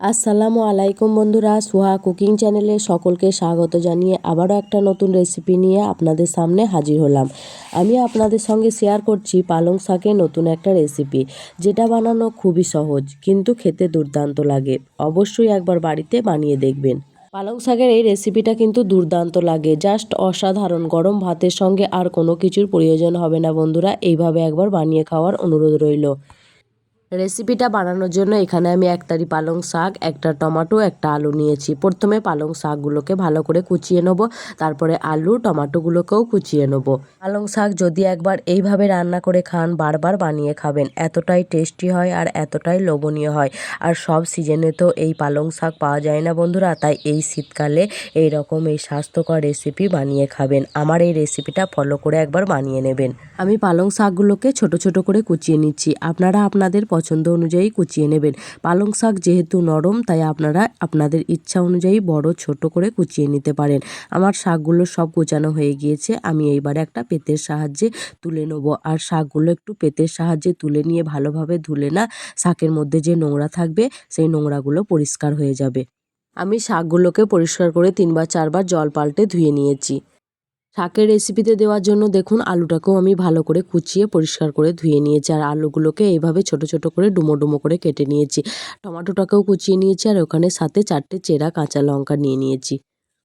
আসসালামু আলাইকুম বন্ধুরা, সোহা কুকিং চ্যানেলে সকলকে স্বাগত জানিয়ে আবারও একটা নতুন রেসিপি নিয়ে আপনাদের সামনে হাজির হলাম। আমি আপনাদের সঙ্গে শেয়ার করছি পালং শাকের নতুন একটা রেসিপি, যেটা বানানো খুবই সহজ, কিন্তু খেতে দুর্দান্ত লাগে। অবশ্যই একবার বাড়িতে বানিয়ে দেখবেন। পালং শাকের এই রেসিপিটা কিন্তু দুর্দান্ত লাগে, জাস্ট অসাধারণ গরম ভাতের সঙ্গে আর কোনো কিছুর প্রয়োজন হবে না বন্ধুরা, এইভাবে একবার বানিয়ে খাওয়ার অনুরোধ রইল। রেসিপিটা বানানোর জন্য এখানে আমি একতারি পালং শাক, একটা টমাটো, একটা আলু নিয়েছি। প্রথমে পালং শাকগুলোকে ভালো করে কুচিয়ে নেব, তারপরে আলু, টমাটোগুলোকেও কুচিয়ে নেব। পালং শাক যদি একবার এইভাবে রান্না করে খান, বারবার বানিয়ে খাবেন। এতটাই টেস্টি হয় আর এতটাই লোভনীয় হয়। আর সব সিজনে তো এই পালং শাক পাওয়া যায় না বন্ধুরা, তাই এই শীতকালে এই রকম এই স্বাস্থ্যকর রেসিপি বানিয়ে খাবেন। আমার এই রেসিপিটা ফলো করে একবার বানিয়ে নেবেন। আমি পালং শাকগুলোকে ছোট ছোট করে কুচিয়ে নিচ্ছি। আপনারা আপনাদের পছন্দ অনুযায়ী কুচিয়ে নেবেন। পালং শাক যেহেতু নরম, তাই আপনারা আপনাদের ইচ্ছা অনুযায়ী বড়, ছোট করে কুচিয়ে নিতে পারেন। আমার শাকগুলো সব কুচানো হয়ে গিয়েছে, আমি এইবারে একটা পেতের সাহায্যে তুলে নেব। আর শাকগুলো একটু পেতের সাহায্যে তুলে নিয়ে ভালোভাবে ধুলে না, শাকের মধ্যে যে নোংরা থাকবে, সেই নোংরাগুলো পরিষ্কার হয়ে যাবে। আমি শাকগুলোকে পরিষ্কার করে তিনবার, চারবার জল পাল্টে ধুয়ে নিয়েছি। শাকের রেসিপিতে দেওয়ার জন্য দেখুন আলুটাকেও আমি ভালো করে কুচিয়ে পরিষ্কার করে ধুয়ে নিয়েছি। আর আলুগুলোকে এইভাবে ছোট ছোট করে ডুমো ডুমো করে কেটে নিয়েছি। টমাটোটাকেও কুচিয়ে নিয়েছি আর ওখানে সাথে চারটে চেরা কাঁচা লঙ্কা নিয়ে নিয়েছি।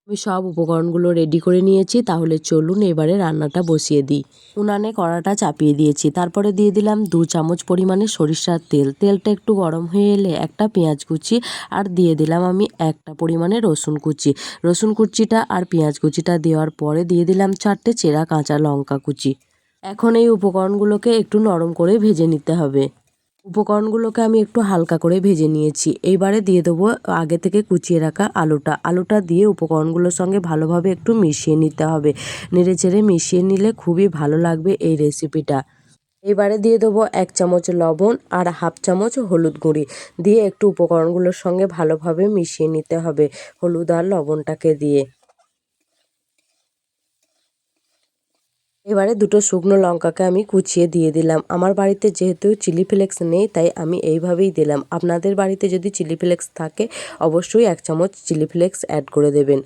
আমি সব উপকরণগুলো রেডি করে নিয়েছি, তাহলে চলুন এবারে রান্নাটা বসিয়ে দিই। উনানে কড়াটা চাপিয়ে দিয়েছি, তারপরে দিয়ে দিলাম দু চামচ পরিমাণে সরিষার তেল। তেলটা একটু গরম হয়ে এলে একটা পেঁয়াজ কুচি, আর দিয়ে দিলাম আমি একটা পরিমাণে রসুন কুচি। রসুন কুচিটা আর পেঁয়াজ কুচিটা দেওয়ার পরে দিয়ে দিলাম চারটে চেরা কাঁচা লঙ্কা কুচি। এখন এই উপকরণগুলোকে একটু নরম করে ভেজে নিতে হবে। উপকরণগুলোকে আমি একটু হালকা করে ভেজে নিয়েছি। এইবারে দিয়ে দেবো আগে থেকে কুচিয়ে রাখা আলুটা। আলুটা দিয়ে উপকরণগুলোর সঙ্গে ভালোভাবে একটু মিশিয়ে নিতে হবে। নেড়ে চেড়ে মিশিয়ে নিলে খুবই ভালো লাগবে এই রেসিপিটা। এবারে দিয়ে দেবো এক চামচ লবণ আর হাফ চামচ হলুদ গুঁড়ি। দিয়ে একটু উপকরণগুলোর সঙ্গে ভালোভাবে মিশিয়ে নিতে হবে হলুদ আর লবণটাকে দিয়ে। এবারে দুটো শুকনো লঙ্কাকে আমি কুচিয়ে দিয়ে দিলাম। আমার বাড়িতে যেহেতু চিলি ফ্লেক্স নেই, তাই আমি এইভাবেই দিলাম। আপনাদের বাড়িতে যদি চিলি ফ্লেক্স থাকে, অবশ্যই এক চামচ চিলি ফ্লেক্স অ্যাড করে দেবেন।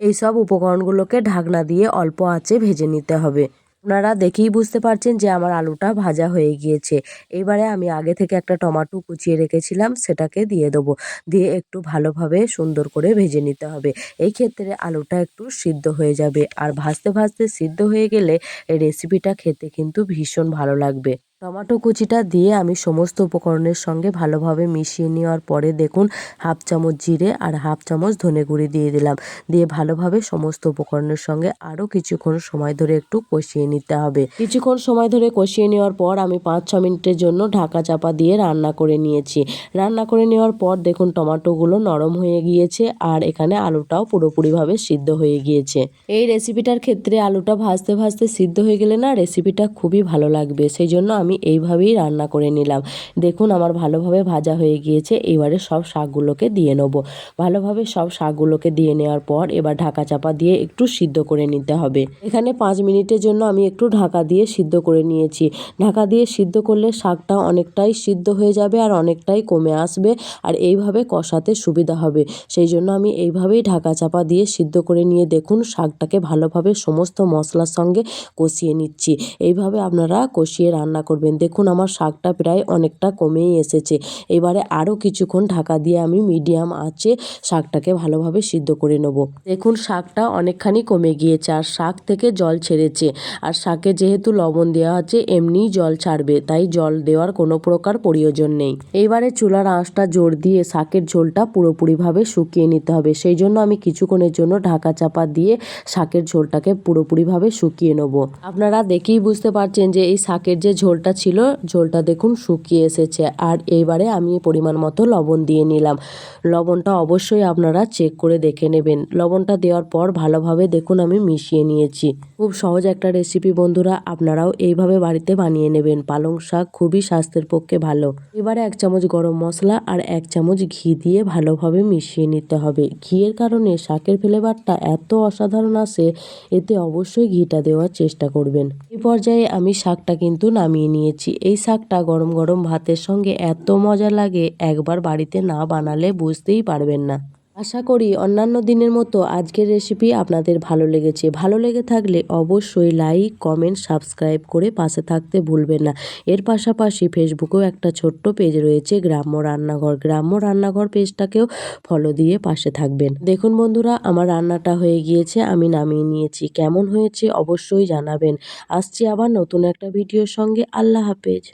এই সব উপকরণগুলোকে ঢাকনা দিয়ে অল্প আঁচে ভেজে নিতে হবে। আপনারা দেখেই বুঝতে পারছেন যে আমার আলুটা ভাজা হয়ে গিয়েছে। এবারে আমি আগে থেকে একটা টমাটো কুচিয়ে রেখেছিলাম, সেটাকে দিয়ে দেবো। দিয়ে একটু ভালোভাবে সুন্দর করে ভেজে নিতে হবে। এই ক্ষেত্রে আলুটা একটু সিদ্ধ হয়ে যাবে। আর ভাজতে ভাজতে সিদ্ধ হয়ে গেলে এই রেসিপিটা খেতে কিন্তু ভীষণ ভালো লাগবে। টমেটো কুচিটা দিয়ে আমি সমস্ত উপকরণের সঙ্গে ভালোভাবে মিশিয়ে নেওয়ার পরে দেখুন, হাফ চামচ জিরে আর হাফ চামচ ধনে গুঁড়ি দিয়ে দিলাম। দিয়ে ভালোভাবে সমস্ত উপকরণের সঙ্গে আরও কিছুক্ষণ সময় ধরে একটু কষিয়ে নিতে হবে। কিছুক্ষণ সময় ধরে কষিয়ে নেওয়ার পর আমি পাঁচ ছ মিনিটের জন্য ঢাকা চাপা দিয়ে রান্না করে নিয়েছি। রান্না করে নেওয়ার পর দেখুন, টমাটোগুলো নরম হয়ে গিয়েছে আর এখানে আলুটাও পুরোপুরিভাবে সিদ্ধ হয়ে গিয়েছে। এই রেসিপিটার ক্ষেত্রে আলুটা ভাজতে ভাজতে সিদ্ধ হয়ে গেলে না রেসিপিটা খুবই ভালো লাগবে। সেই জন্য আমি এইভাবেই রান্না করে নিলাম। দেখুন আমার ভালোভাবে ভাজা হয়ে গিয়েছে, এবারে সব শাকগুলোকে দিয়ে নেব। ভালোভাবে সব শাকগুলোকে দিয়ে নেওয়ার পর এবার ঢাকা চাপা দিয়ে একটু সিদ্ধ করে নিতে হবে। এখানে পাঁচ মিনিটের জন্য আমি একটু ঢাকা দিয়ে সিদ্ধ করে নিয়েছি। ঢাকা দিয়ে সিদ্ধ করলে শাকটা অনেকটাই সিদ্ধ হয়ে যাবে আর অনেকটাই কমে আসবে আর এইভাবে কষাতে সুবিধা হবে। সেই জন্য আমি এইভাবেই ঢাকা চাপা দিয়ে সিদ্ধ করে নিয়ে দেখুন শাকটাকে ভালোভাবে সমস্ত মশলার সঙ্গে কষিয়ে নিচ্ছি। এইভাবে আপনারা কষিয়ে রান্না করবেন। দেখুন, আমার শাকটা প্রায় অনেকটা কমেই এসেছে। এবারে আরও কিছুক্ষণ ঢাকা দিয়ে আমি মিডিয়াম আঁচে শাকটাকে ভালোভাবে সিদ্ধ করে নেব। দেখুন, শাকটা অনেকখানি কমে গিয়েছে আর শাক থেকে জল ছেড়েছে। আর শাকে যেহেতু লবণ দেওয়া আছে, এমনিই জল ছাড়বে, তাই জল দেওয়ার কোনো প্রকার প্রয়োজন নেই। এইবারে চুলার আঁচটা জোর দিয়ে শাকের ঝোলটা পুরোপুরিভাবে শুকিয়ে নিতে হবে। সেই জন্য আমি কিছুক্ষণের জন্য ঢাকা চাপা দিয়ে শাকের ঝোলটাকে পুরোপুরিভাবে শুকিয়ে নেব। আপনারা দেখেই বুঝতে পারছেন যে এই শাকের যে ঝোলটা ছিল, ঝোলটা দেখুন শুকিয়ে এসেছে। আর এইবারে আমি পরিমাণ মতো লবণ দিয়ে নিলাম। লবণটা অবশ্যই আপনারা চেক করে দেখে নেবেন। লবণটা দেওয়ার পর ভালোভাবে দেখুন আমি মিশিয়ে নিয়েছি। খুব সহজ একটা রেসিপি বন্ধুরা, আপনারাও এইভাবে বাড়িতে বানিয়ে নেবেন। পালং শাক খুবই স্বাস্থ্যের পক্ষে ভালো। এবারে এক চামচ গরম মশলা আর এক চামচ ঘি দিয়ে ভালোভাবে মিশিয়ে নিতে হবে। ঘিয়ের কারণে শাকের ফ্লেভারটা এত অসাধারণ আসে, এতে অবশ্যই ঘিটা দেওয়ার চেষ্টা করবেন। এই পর্যায়ে আমি শাকটা কিন্তু নামিয়ে নিয়ে নিয়েছি এই শাকটা গরম গরম ভাতের সঙ্গে এত মজা লাগে, একবার বাড়িতে না বানালে বুঝতেই পারবেন না। আশা করি অন্যান্য দিনের মতো আজকের রেসিপি আপনাদের ভালো লেগেছে। ভালো লেগে থাকলে অবশ্যই লাইক কমেন্ট সাবস্ক্রাইব করে পাশে থাকতে ভুলবেন না। এর পাশাপাশি ফেসবুকেও একটা ছোট্ট পেজ রয়েছে, গ্রাম্য রান্নাঘর। গ্রাম্য রান্নাঘর পেজটাকেও ফলো দিয়ে পাশে থাকবেন। দেখুন বন্ধুরা, আমার রান্নাটা হয়ে গিয়েছে, আমি নামিয়ে নিয়েছি। কেমন হয়েছে অবশ্যই জানাবেন। আসছি আবার নতুন একটা ভিডিওর সঙ্গে। আল্লাহ হাফেজ।